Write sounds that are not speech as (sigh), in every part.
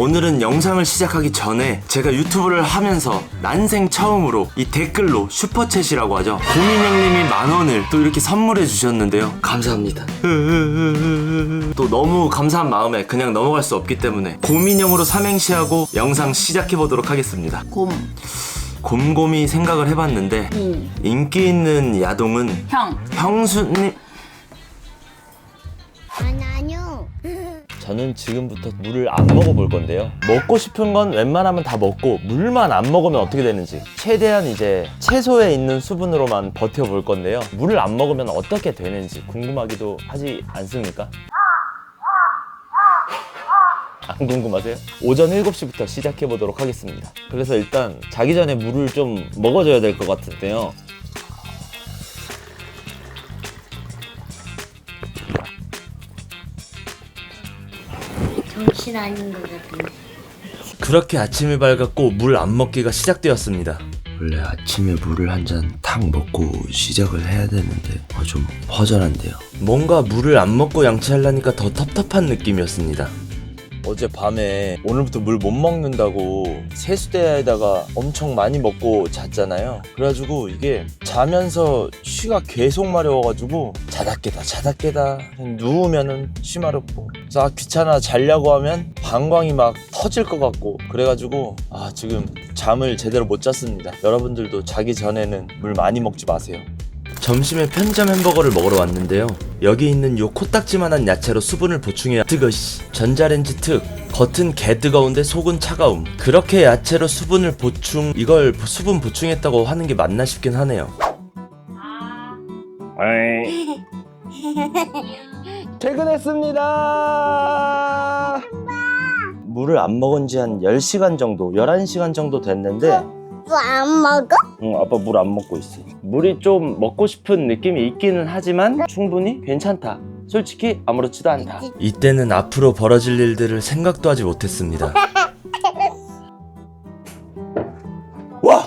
오늘은 영상을 시작하기 전에 제가 유튜브를 하면서 난생 처음으로 이 댓글로 슈퍼챗이라고 하죠. 고민형님이 만 원을 또 이렇게 선물해 주셨는데요. 감사합니다. 또 너무 감사한 마음에 그냥 넘어갈 수 없기 때문에 고민형으로 삼행시하고 영상 시작해 보도록 하겠습니다. 곰, 곰곰이 생각을 해봤는데 인, 인기 있는 야동은 형, 형수님 아니요. 저는 지금부터 물을 안 먹어볼 건데요. 먹고 싶은 건 웬만하면 다 먹고 물만 안 먹으면 어떻게 되는지 최대한 이제 채소에 있는 수분으로만 버텨볼 건데요. 물을 안 먹으면 어떻게 되는지 궁금하기도 하지 않습니까? 안 궁금하세요? 오전 7시부터 시작해 보도록 하겠습니다. 그래서 일단 자기 전에 물을 좀 먹어줘야 될 것 같은데요. 정신 아닌 것 같은데. 그렇게 아침이 밝았고 물 안 먹기가 시작되었습니다. 원래 아침에 물을 한잔탁 먹고 시작을 해야 되는데 어, 좀 허전한데요. 뭔가 물을 안 먹고 양치하려니까 더 텁텁한 느낌이었습니다. 어제 밤에 오늘부터 물 못 먹는다고 세수대에다가 엄청 많이 먹고 잤잖아요. 그래가지고 이게 자면서 쉬가 계속 마려워가지고 자다 깨다 자다 깨다 누우면은 쉬 마렵고 아 귀찮아 자려고 하면 방광이 막 터질 것 같고 그래가지고 아 지금 잠을 제대로 못 잤습니다. 여러분들도 자기 전에는 물 많이 먹지 마세요. 점심에 편의점 햄버거를 먹으러 왔는데요. 여기 있는 요 코딱지만한 야채로 수분을 보충해야 뜨거시. 전자레인지 특. 겉은 개 뜨거운데 속은 차가움. 그렇게 야채로 수분을 보충 이걸 수분 보충했다고 하는 게 맞나 싶긴 하네요. (laughs) 퇴근했습니다. 물을 안 먹은 지 한 10시간 정도, 11시간 정도 됐는데 또안 먹어? 응, 아빠 물 안 먹고 있어. 물이 좀 먹고 싶은 느낌이 있기는 하지만 충분히 괜찮다. 솔직히 아무렇지도 않다. 이때는 앞으로 벌어질 일들을 생각도 하지 못했습니다. (laughs) 와!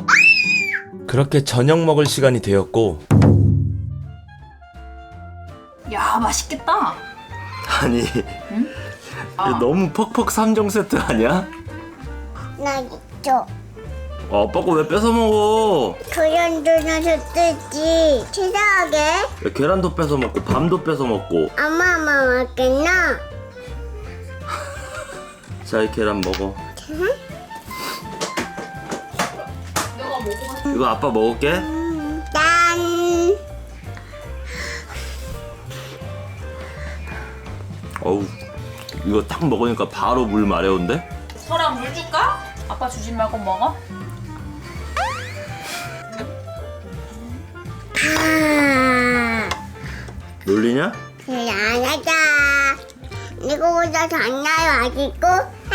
그렇게 저녁 먹을 시간이 되었고 야 맛있겠다. 아니 아. 너무 퍽퍽 3종 세트 아니야? 나 있죠. 아, 아빠 거왜 뺏어 먹어? 돈에서 뜨지. 치사하게. 야, 계란도 뺏어 먹고 밤도 뺏어 먹고 엄마 엄마 먹겠나? (laughs) 자 이 계란 먹어 내가 먹어봤어. 이거 아빠 먹을게 난. 어우 이거 딱 먹으니까 바로 물 마려운데? 설아 물 줄까? 아빠 주지 말고 먹어. 아. 놀리냐? 그래 안 하자. 이거보다 잖나요 아직도? (laughs)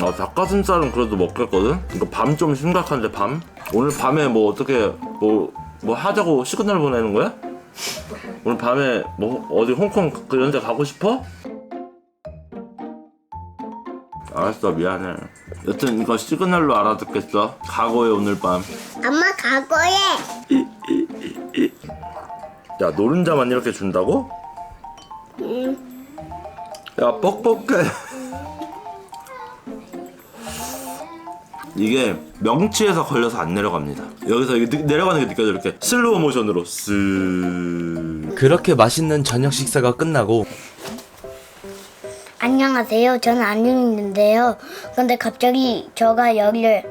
아 닭가슴살은 그래도 먹겠거든? 이거 밤 좀 심각한데 밤? 오늘 밤에 뭐 어떻게 뭐, 뭐 하자고 시그널 보내는 거야? 오늘 밤에 뭐 어디 홍콩 그 연대 가고 싶어? 알았어 미안해. 여튼 이거 시그널로 알아듣겠어. 각오해 오늘 밤. 엄마 가고해. 야 노른자만 이렇게 준다고? 야 뻑뻑해. 이게 명치에서 걸려서 안 내려갑니다. 여기서 이게 느- 내려가는 게 느껴져 이렇게. 슬로우 모션으로 쓱. 그렇게 맛있는 저녁 식사가 끝나고 안녕하세요. 저는 안윤인데요. 근데 갑자기 저가 여기를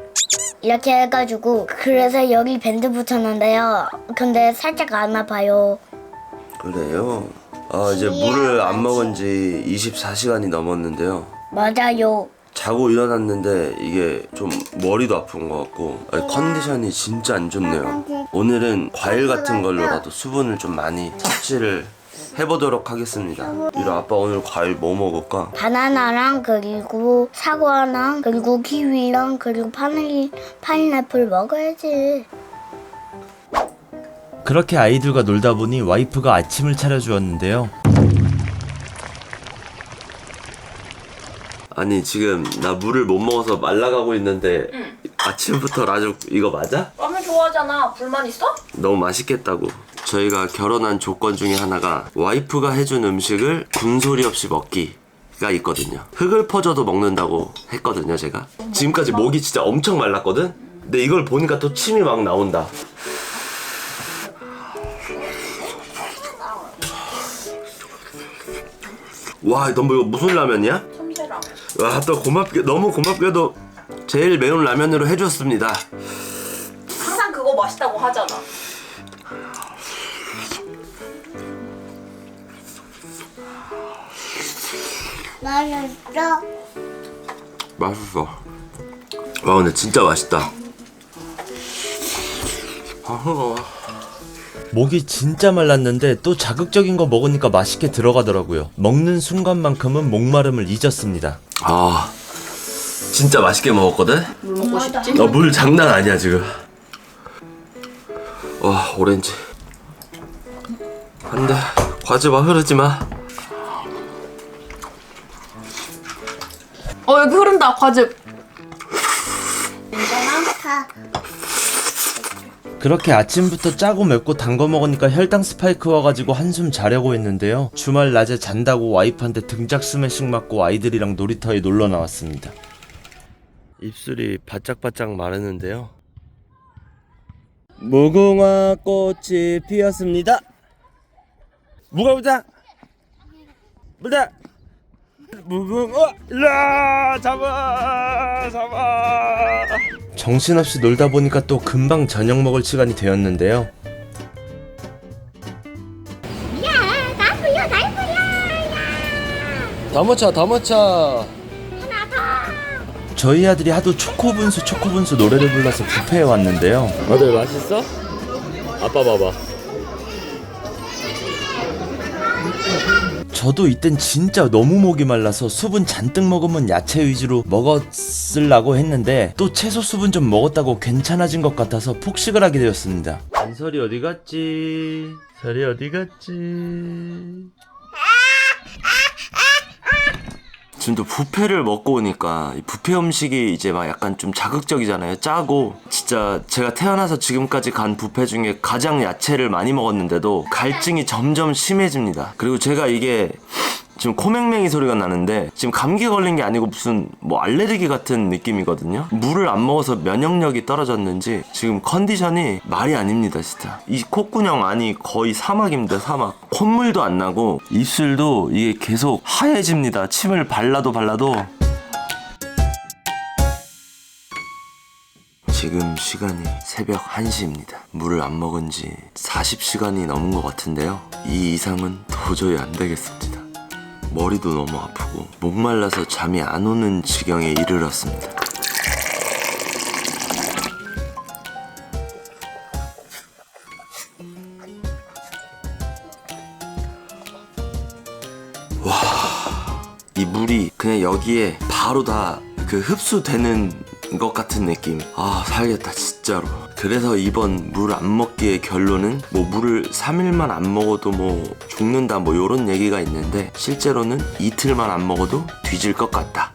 이렇게 해가지고 그래서 여기 밴드 붙였는데요. 근데 살짝 안 아파요. 그래요? 아 이제 물을 안 먹은 지 24시간이 넘었는데요. 맞아요. 자고 일어났는데 이게 좀 머리도 아픈 것 같고 아니, 컨디션이 진짜 안 좋네요. 오늘은 과일 같은 걸로라도 수분을 좀 많이 섭취를 해보도록 하겠습니다. 이리 아빠 오늘 과일 뭐 먹을까? 바나나랑 그리고 사과랑 그리고 키위랑 그리고 파인 파인애플 먹어야지. 그렇게 아이들과 놀다 보니 와이프가 아침을 차려주었는데요 아니 지금 나 물을 못 먹어서 말라가고 있는데 아침부터 라죽 이거 맞아? 좋아하잖아. 불만 있어? 너무 맛있겠다고. 저희가 결혼한 조건 중에 하나가 와이프가 해준 음식을 군소리 없이 먹기 가 있거든요. 흙을 퍼줘도 먹는다고 했거든요, 제가. 지금까지 목이 진짜 엄청 말랐거든? 근데 이걸 보니까 또 침이 막 나온다. 와, 너뭐 이거 무슨 라면이야? 참새랑. 와, 또 고맙게, 너무 고맙게도 제일 매운 라면으로 해줬습니다. 맛있다고 하잖아. 맛있어. 맛있어. 와, 근데 진짜 맛있다. 아, 흥어. 목이 진짜 말랐는데 또 자극적인 거 먹으니까 맛있게 들어가더라고요. 먹는 순간만큼은 목마름을 잊었습니다. 아, 진짜 맛있게 먹었거든? 물 먹고 싶지? 어, 물 장난 아니야, 지금. 와, 오렌지. 안 돼. 과즙아, 흐르지 마. 어 여기 흐른다 과즙. 그렇게 아침부터 짜고 맵고 단 거 먹으니까 혈당 스파이크 와가지고 한숨 자려고 했는데요. 주말 낮에 잔다고 와이프한테 등짝 스매싱 맞고 아이들이랑 놀이터에 놀러 나왔습니다. 입술이 바짝바짝 마르는데요. 무궁화 꽃이 피었습니다. 무가 보자. 보자. 무궁화 일라 잡아 잡아. 정신없이 놀다 보니까 또 금방 저녁 먹을 시간이 되었는데요. 더 묻혀 더 묻혀 저희 아들이 하도 초코분수 초코분수 노래를 불러서 뷔페에 왔는데요 아들 맛있어? 아빠 봐봐 저도 이땐 진짜 너무 목이 말라서 수분 잔뜩 먹으면 야채 위주로 먹었으려고 했는데 또 채소 수분 좀 먹었다고 괜찮아진 것 같아서 폭식을 하게 되었습니다 안설이 어디 갔지? 설이 어디 갔지? 지금 또 뷔페를 먹고 오니까 이 뷔페 음식이 이제 막 약간 좀 자극적이잖아요. 짜고 진짜 제가 태어나서 지금까지 간 뷔페 중에 가장 야채를 많이 먹었는데도 갈증이 점점 심해집니다. 그리고 제가 이게 지금 코맹맹이 소리가 나는데 지금 감기 걸린 게 아니고 무슨 뭐 알레르기 같은 느낌이거든요. 물을 안 먹어서 면역력이 떨어졌는지 지금 컨디션이 말이 아닙니다, 진짜. 이 콧구녕 안이 거의 사막입니다, 사막. 콧물도 안 나고 입술도 이게 계속 하얘집니다. 침을 발라도 발라도 지금 시간이 새벽 1시입니다. 물을 안 먹은 지 40시간이 넘은 것 같은데요. 이 이상은 도저히 안 되겠습니다. 머리도 너무 아프고 목말라서 잠이 안 오는 지경에 이르렀습니다. 이 물이 그냥 여기에 바로 다 그 흡수되는 것 같은 느낌. 아, 살겠다, 진짜로. 그래서 이번 물 안 먹기의 결론은 뭐 물을 3일만 안 먹어도 뭐 죽는다 뭐 요런 얘기가 있는데 실제로는 이틀만 안 먹어도 뒤질 것 같다.